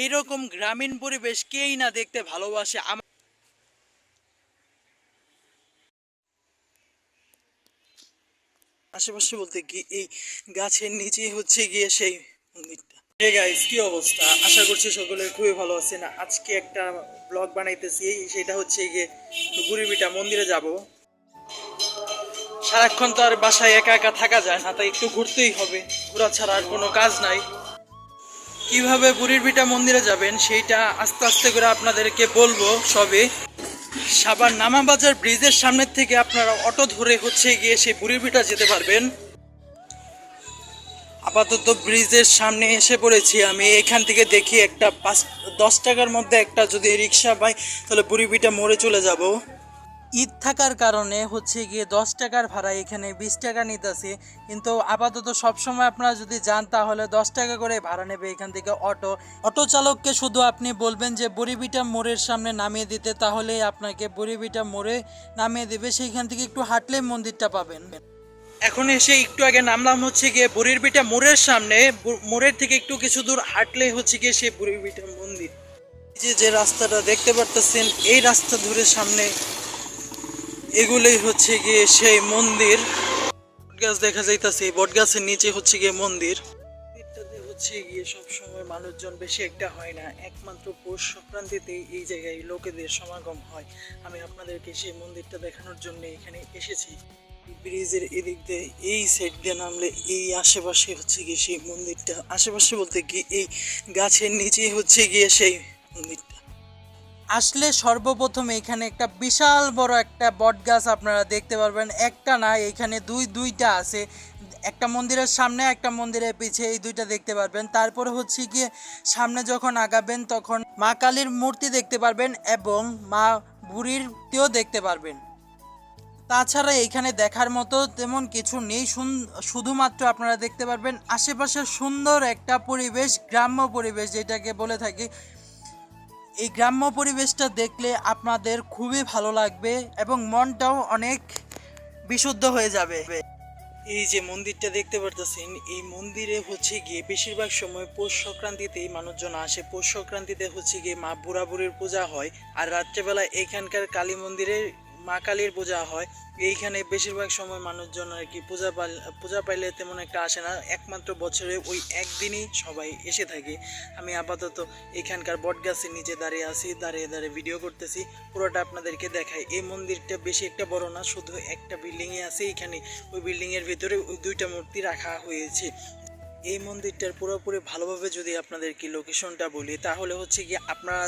এইরকম গ্রামীণ পরিবেশ কেই না দেখতে ভালোবাসে আশেপাশে বলতে কি এই গাছের নিচেই হচ্ছে গিয়ে সেই মন্দিরটা। হে গাইস কি অবস্থা? আশা করছি সকলে খুবই ভালো আছেন। আজকে একটা ব্লগ বানাইতেছি। সেটা হচ্ছে গিয়ে গুড়িবিটা মন্দিরে যাব। সারাক্ষণ তো আর বাসায় একা একা থাকা যায় না, তাই একটু ঘুরতেই হবে। ঘোরা ছাড়া আর কোনো কাজ নাই। কীভাবে বুড়ির ভিটা মন্দিরে যাবেন সেইটা আস্তে আস্তে করে আপনাদেরকে বলব সবে। সাবার নামাবাজার ব্রিজের সামনের থেকে আপনারা অটো ধরে হচ্ছে গিয়ে সেই বুড়ির বিটা যেতে পারবেন। আপাতত ব্রিজের সামনে এসে পড়েছি আমি। এখান থেকে দেখি একটা পাঁচ, দশ টাকার মধ্যে একটা যদি রিক্সা পাই, তাহলে বুড়িবিটা মোড়ে চলে যাব। ঈদ থাকার কারণে হচ্ছে গিয়ে দশ টাকার ভাড়া এখানে বিশ টাকা নিতেছে। কিন্তু আপাতত সবসময় আপনারা যদি যান, তাহলে দশ টাকা করে ভাড়া নেবে এখান থেকে অটো। অটো চালককে শুধু আপনি বলবেন যে, বড়িবিটা মোড়ের সামনে নামিয়ে দিতে তাহলেই আপনাকে বড়িবিটা মোড়ে নামিয়ে দেবে। সেইখান থেকে একটু হাঁটলে মন্দিরটা পাবেন। এখন এসে একটু আগে নামলাম হচ্ছে গিয়ে বুড়ির বিটা মোড়ের সামনে। মোড়ের থেকে একটু কিছু দূর হাঁটলে হচ্ছে গিয়ে সেই বুড়ির বিটা মন্দির যে যে রাস্তাটা দেখতে পারতেছেন, এই রাস্তা ধরে সামনে এগুলোই হচ্ছে গিয়ে সেই মন্দির। বটগাছ দেখা যাইতাছে বটগাছের নিচে হচ্ছে গিয়ে মন্দির। মন্দিরটাতে হচ্ছে গিয়ে সব সময় মানুষজন বেশি একটা হয় না, একমাত্র পৌষ সংক্রান্তিতে এই জায়গায় লোকেদের সমাগম হয়। আমি আপনাদেরকে সেই মন্দিরটা দেখানোর জন্য এখানে এসেছি। ব্রিজের এদিক দিয়ে এই সাইড দিয়ে নামলে এই আশেপাশে হচ্ছে গিয়ে সেই মন্দিরটা। আশেপাশে বলতে কি এই গাছের নিচেই হচ্ছে গিয়ে সেই মন্দিরটা। আসলে সর্বপ্রথম এখানে একটা বিশাল বড় একটা বট গাছ আপনারা দেখতে পারবেন। একটা না, এখানে দুই, দুইটা আছে। একটা মন্দিরের সামনে, একটা মন্দিরের পিছে, এই দুইটা দেখতে পারবেন। তারপরে হচ্ছে গিয়ে সামনে যখন আগাবেন তখন মা কালীর মূর্তি দেখতে পারবেন এবং মা বুড়িরটিও দেখতে পারবেন। তাছাড়া এখানে দেখার মতো তেমন কিছু নেই। শুধুমাত্র আপনারা দেখতে পারবেন আশেপাশের সুন্দর একটা পরিবেশ, গ্রাম্য পরিবেশ যেটাকে বলে থাকি। এই গ্রাম্য পরিবেশটা দেখলে আপনাদের খুবই ভালো লাগবে এবং মনটাও অনেক বিশুদ্ধ হয়ে যাবে। এই যে মন্দিরটা দেখতে পারতেছেন, এই মন্দিরে হচ্ছে গিয়ে বেশিরভাগ সময় পৌষ সংক্রান্তিতেই মানুষজন আসে। পৌষ সংক্রান্তিতে হচ্ছে গিয়ে মা বুড়া বুড়ির পূজা হয়। আর রাত্রেবেলা এখানকার কালী মন্দিরে মা কালীর পূজা হয়। এইখানে বেশিরভাগ সময় মানুষজন আর কি পূজা পূজা পাইলে তেমন একটা আসে না। একমাত্র বছরে ওই একদিনই সবাই এসে থাকে। আমি আপাতত এখানকার বটগাছের নিচে দাঁড়িয়ে আছি, দাঁড়িয়ে দাঁড়িয়ে ভিডিও করতেছি। পুরোটা আপনাদেরকে দেখাই। এই মন্দিরটা বেশি একটা বড় না, শুধু একটা বিল্ডিংয়ে আছে। এখানে ওই বিল্ডিংয়ের ভিতরে ওই দুইটা মূর্তি রাখা হয়েছে। এই মন্দিরটার পুরোপুরি ভালোভাবে যদি আপনাদেরকে লোকেশনটা বলি, তাহলে হচ্ছে কি আপনারা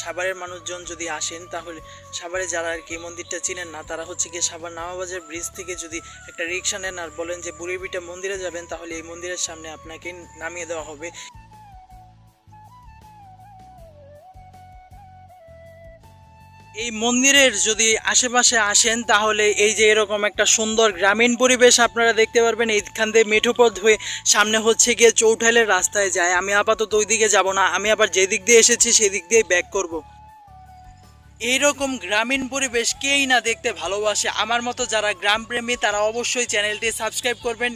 সাভারের মানুষজন যদি আসেন, তাহলে সাভারে যারা আর কি এই মন্দিরটা চিনেন না, তারা হচ্ছে গিয়ে সাভার নামাবাজার ব্রিজ থেকে যদি একটা রিক্সা নেন আর বলেন যে বুড়িবিটা মন্দিরে যাবেন, তাহলে এই মন্দিরের সামনে আপনাকে নামিয়ে দেওয়া হবে। এই মন্দিরের যদি আশেপাশে আসেন, তাহলে এই যে এরকম একটা সুন্দর গ্রামীণ পরিবেশ আপনারা দেখতে পারবেন। এইখান দিয়ে মেঠো পথ হয়ে সামনে হচ্ছে গিয়ে চৌঠাইলের রাস্তায় যায়। আমি আপাতত ওই দিকে যাব না। আমি আবার যেদিক দিয়ে এসেছি, সেই দিক দিয়ে ব্যাক করব। এইরকম গ্রামীণ পরিবেশ কেই না দেখতে ভালোবাসে। আমার মতো যারা গ্রামপ্রেমী, তারা অবশ্যই চ্যানেলটি সাবস্ক্রাইব করবেন।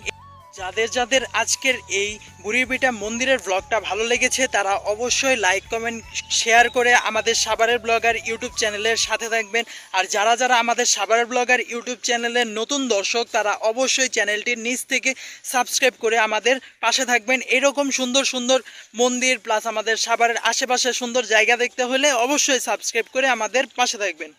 যাদের যাদের আজকের এই বুড়িবিটা মন্দিরের ব্লগটা ভালো লেগেছে, তারা অবশ্যই লাইক কমেন্ট শেয়ার করে আমাদের সাভারের ব্লগার ইউটিউব চ্যানেলের সাথে থাকবেন। আর যারা যারা আমাদের সাভারের ব্লগার ইউটিউব চ্যানেলের নতুন দর্শক, তারা অবশ্যই চ্যানেলটির নিচ থেকে সাবস্ক্রাইব করে আমাদের পাশে থাকবেন। এরকম সুন্দর সুন্দর মন্দির প্লাস আমাদের সাভারের আশেপাশে সুন্দর জায়গা দেখতে হলে অবশ্যই সাবস্ক্রাইব করে আমাদের পাশে থাকবেন।